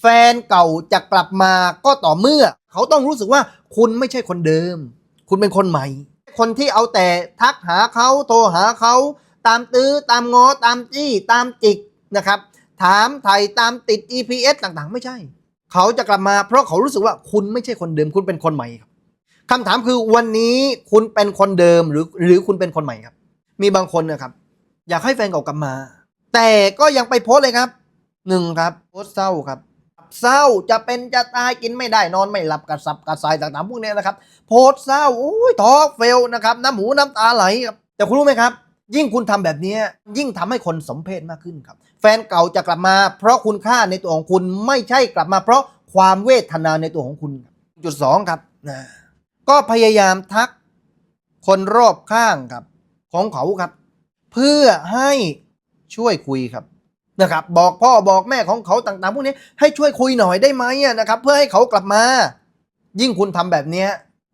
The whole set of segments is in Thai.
แฟนเก่าจะกลับมาก็ต่อเมื่อ เขาต้องรู้สึกว่าคุณไม่ใช่คนเดิม คุณเป็นคนใหม่ คนที่เอาแต่ทักหาเขาโทรหาเขา ตามตื้อตามงอตามจี้ตามจิกนะครับ ถามไถ่ตามติด EPS ต่างๆ ไม่ใช่ เขาจะกลับมาเพราะเขารู้สึกว่าคุณไม่ใช่คนเดิม คุณเป็นคนใหม่ครับคำถามคือวันนี้คุณเป็นคนเดิมหรือหรือคุณเป็นคนใหม่ครับ มีบางคนนะครับ อยากให้แฟนเก่ากลับมา แต่ก็ยังไปโพสเลยครับหนึ่งครับโพสเศร้าครับ เศร้าจะเป็นจะตายกินไม่ได้นอนไม่หลับกระสับกระส่ายต่างๆพวกนี้นะครับ โพสเศร้าโอ้ยท้อเฟลนะครับน้ำหูน้ำตาไหลครับแต่คุณรู้ไหมครับยิ่งคุณทำแบบนี้ยิ่งทำให้คนสมเพศมากขึ้นครับ แฟนเก่าจะกลับมา เพราะคุณค่าในตัวของคุณไม่ใช่กลับมา เพราะความเวทนาในตัวของคุณ จุดสองครับนะก็พยายามทักคนรอบข้างครับ ของเขาครับ เพื่อให้ช่วยคุยครับ นะครับบอกพ่อบอกแม่ของเขาต่างๆพวกนี้ให้ช่วยคุยหน่อยได้ไหมนะครับเพื่อให้เขากลับมา ยิ่งคุณทำแบบนี้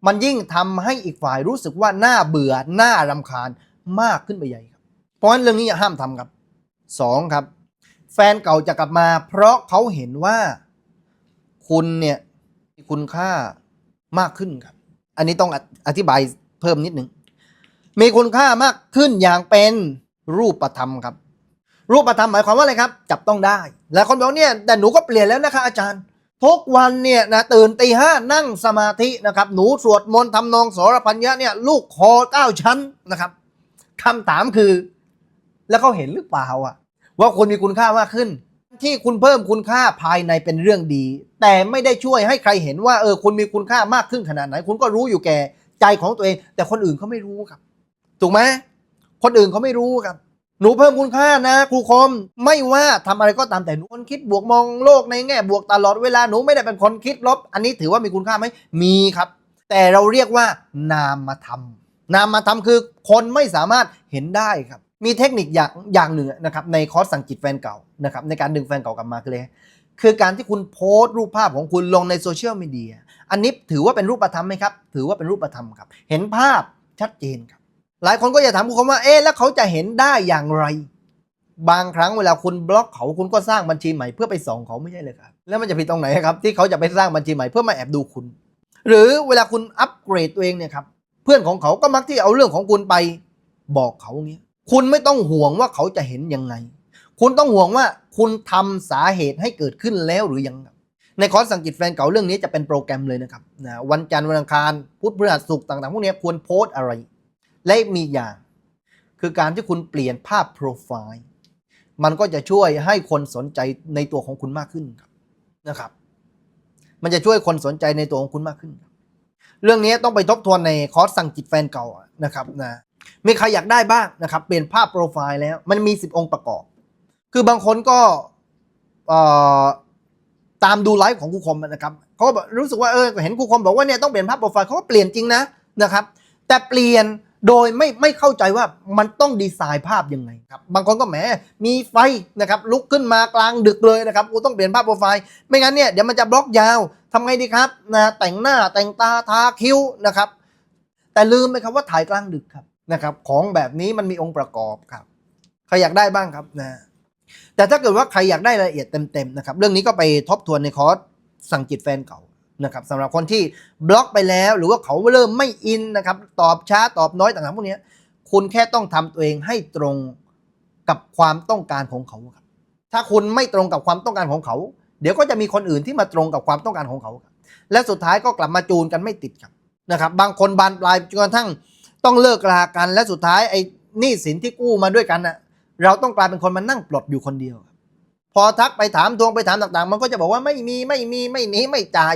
มันยิ่งทำให้อีกฝ่ายรู้สึกว่าหน่าเบื่อหน่ารำคาญมากขึ้นไปใหญ่ครับ เพราะฉะนั้นเรื่องนี้อย่าห้ามทำครับสองครับ แฟนเก่าจะกลับมา เพราะเขาเห็นว่าคุณเนี่ยมีคุณค่ามากขึ้นครับ อันนี้ต้องออธิบายเพิ่มนิดนึงมีคุณค่ามากขึ้นอย่างเป็นรูปธรรมครับ รูปธรรมหมายความว่าอะไรครับ จับต้องได้แล้วคนบอกเนี่ยแต่หนูก็เปลี่ยนแล้วนะคะอาจารย์ ทุกวันเนี่ยนะตื่นตีห้านั่งสมาธินะครับหนูสวดมนต์ทำนองสรพัญญะเนี่ยลูกคอเก้าชั้นนะครับคำถามคือ แล้วเขาเห็นหรือเปล่าอะว่าคุณมีคุณค่ามากขึ้น ที่คุณเพิ่มคุณค่าภายในเป็นเรื่องดี แต่ไม่ได้ช่วยให้ใครเห็นว่าเออคุณมีคุณค่ามากขึ้นขนาดไหน คุณก็รู้อยู่แก่ใจของตัวเอง แต่คนอื่นเขาไม่รู้ครับ ถูกไหมคนอื่นเขาไม่รู้ครับ หนูเพิ่มคุณค่านะครูคม ไม่ว่าทำอะไรก็ตามแต่หนูคนคิดบวกมองโลกในแง่บวกตลอดเวลาหนูไม่ได้เป็นคนคิดลบ อันนี้ถือว่ามีคุณค่าไหมมีครับ แต่เราเรียกว่านามธรรมนามธรรมคือคนไม่สามารถเห็นได้ครับ มีเทคนิคอย่างอย่างหนึ่งนะครับในคอร์สสั่งจิตแฟนเก่านะครับในการดึงแฟนเก่ากลับมาคือเลยคือการที่คุณโพสต์รูปภาพของคุณลงในโซเชียลมีเดียอันนี้ถือว่าเป็นรูปธรรมไหมครับ ถือว่าเป็นรูปธรรมครับ เห็นภาพชัดเจนครับ หลายคนก็จะถามคุณว่า เอ๊ะแล้วเขาจะเห็นได้อย่างไร บางครั้งเวลาคุณบล็อกเขาคุณก็สร้างบัญชีใหม่เพื่อไปส่องเขาไม่ใช่เลยครับ แล้วมันจะผิดตรงไหนครับ ที่เขาจะไปสร้างบัญชีใหม่เพื่อมาแอบดูคุณ หรือเวลาคุณอัปเกรดตัวเองเนี่ยครับเพื่อนของเขาก็มักที่เอาเรื่องของคุณไปบอกเขาเงี้ย คุณไม่ต้องห่วงว่าเขาจะเห็นยังไง คุณต้องห่วงว่าคุณทำสาเหตุให้เกิดขึ้นแล้วหรือยังครับในคอร์สสังกิตแฟนเก่าเรื่องนี้จะเป็นโปรแกรมเลยนะครับนะวันจันทร์วันอังคารพุธพฤหัสศุกร์ต่างๆพวกนี้ควรโพสต์อะไร และมีอย่าง คือการที่คุณเปลี่ยนภาพโปรไฟล์มันก็จะช่วยให้คนสนใจในตัวของคุณมากขึ้นนะครับ มันจะช่วยคนสนใจในตัวของคุณมากขึ้น เรื่องนี้ต้องไปทบทวนในคอร์สสั่งจิตแฟนเก่านะครับนะมีใครอยากได้บ้างนะครับ เปลี่ยนภาพโปรไฟล์แล้ว มันมี 10 องค์ประกอบ คือบางคนก็ตามดูไลฟ์ของครูคมนะครับเขารู้สึกว่าเออเห็นครูคมบอกว่าเนี่ยต้องเปลี่ยนภาพโปรไฟล์เขาก็เปลี่ยนจริงนะนะครับ แต่เปลี่ยน โดยไม่ไม่เข้าใจว่ามันต้องดีไซน์ภาพยังไงครับ บางคนก็แหมมีไฟนะครับลุกขึ้นมากลางดึกเลยนะครับกูต้องเปลี่ยนภาพโปรไฟล์ ไม่งั้นเนี่ยเดี๋ยวมันจะบล็อกยาวทำไงดีครับนะแต่งหน้าแต่งตาทาคิ้วนะครับ แต่ลืมไปครับว่าถ่ายกลางดึกครับนะครับ ของแบบนี้มันมีองค์ประกอบครับใครอยากได้บ้างครับนะแต่ถ้าเกิดว่าใครอยากได้รายละเอียดเต็มๆนะครับ เรื่องนี้ก็ไปทบทวนในคอร์สสั่งจิตแฟนเก่า นะครับสำหรับคนที่บล็อกไปแล้ว หรือว่าเขาเริ่มไม่อินนะครับตอบช้าตอบน้อยต่างๆพวกนี้คุณแค่ต้องทำตัวเองให้ตรงกับความต้องการของเขาครับถ้าคุณไม่ตรงกับความต้องการของเขา เดี๋ยวก็จะมีคนอื่นที่มาตรงกับความต้องการของเขาครับและสุดท้ายก็กลับมาจูนกันไม่ติดครับนะครับ บางคนบานปลายจนกระทั่งต้องเลิกรากัน และสุดท้ายไอ้หนี้สินที่กู้มาด้วยกันน่ะเราต้องกลายเป็นคนมานั่งปลดอยู่คนเดียว พอทักไปถามทวงไปถามต่างๆ มันก็จะบอกว่าไม่มีไม่มีไม่หนีไม่จ่าย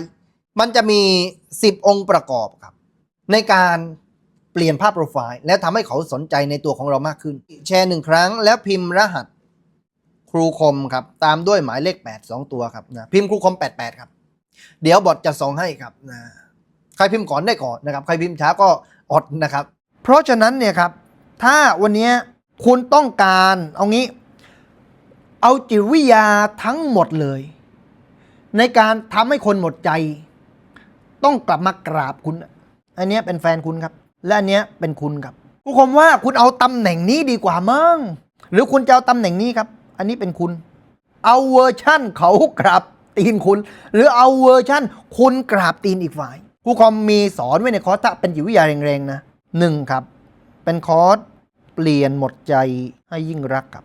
มันจะมี 10 องค์ประกอบครับ ในการเปลี่ยนภาพโปรไฟล์ และทำให้เขาสนใจในตัวของเรามากขึ้น แชร์หนึ่งครั้งแล้วพิมพ์รหัสครูคมครับ ตามด้วยหมายเลข 8 2 ตัวครับนะพิมพ์ครูคม 88 ครับ เดี๋ยวบอทจะส่งให้ครับนะใครพิมพ์ก่อนได้ก่อนนะครับ ใครพิมพ์ช้าก็อดนะครับ เพราะฉะนั้นเนี่ยครับถ้าวันนี้คุณต้องการเอางี้ เอาจิตวิทยาทั้งหมดเลย ในการทำให้คนหมดใจ ต้องกลับมากราบคุณ อันนี้เป็นแฟนคุณครับ และอันนี้เป็นคุณครับกูคมว่าคุณเอาตำแหน่งนี้ดีกว่ามั้งหรือคุณจะเอาตำแหน่งนี้ครับ อันนี้เป็นคุณ เอาเวอร์ชั่นเขากราบตีนคุณ หรือเอาเวอร์ชั่น คุณกราบตีนอีกฝ่ายครูคมมีสอนไว้ในคอร์สเป็นจิตวิทยาแรงๆนะหนึ่งครับ เป็นคอร์สเปลี่ยนหมดใจให้ยิ่งรักครับ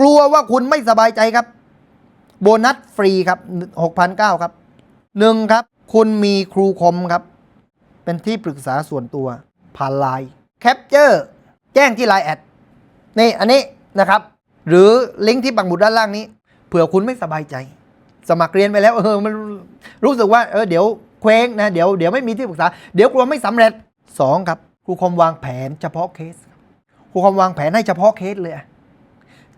กลัวว่าคุณไม่สบายใจครับ โบนัสฟรีครับ6,900ครับหนึ่งครับ คุณมีครูคมครับ เป็นที่ปรึกษาส่วนตัวผ่านไลน์แคปเจอร์แจ้งที่ไลน์แอดนี่อันนี้นะครับ หรือลิงก์ที่ปักหมุดด้านล่างนี้ เผื่อคุณไม่สบายใจ สมัครเรียนไปแล้วเออมันรู้สึกว่าเออเดี๋ยวเคว้งนะเดี๋ยวเดี๋ยวไม่มีที่ปรึกษา เดี๋ยวกลัวไม่สำเร็จสองครับครูคมวางแผนเฉพาะเคสครูคมวางแผนให้เฉพาะเคสเลยอะ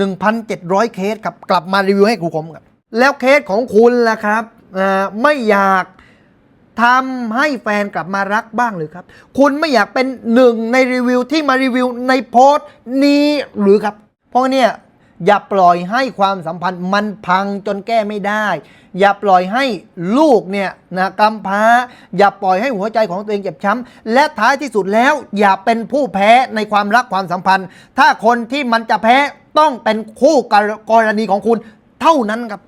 1,700 เคสครับกลับมารีวิวให้ครูคมครับแล้วเคสของคุณล่ะครับไม่อยากทำให้แฟนกลับมารักบ้างหรือครับ คุณไม่อยากเป็นหนึ่งในรีวิวที่มารีวิวในโพสต์นี้หรือครับ เพราะเนี่ยอย่าปล่อยให้ความสัมพันธ์มันพังจนแก้ไม่ได้ อย่าปล่อยให้ลูกเนี่ยนะกำพร้า อย่าปล่อยให้หัวใจของตัวเองเจ็บช้ำ และท้ายที่สุดแล้วอย่าเป็นผู้แพ้ในความรักความสัมพันธ์ ถ้าคนที่มันจะแพ้ ต้องเป็นคู่กรณีของคุณเท่านั้นครับ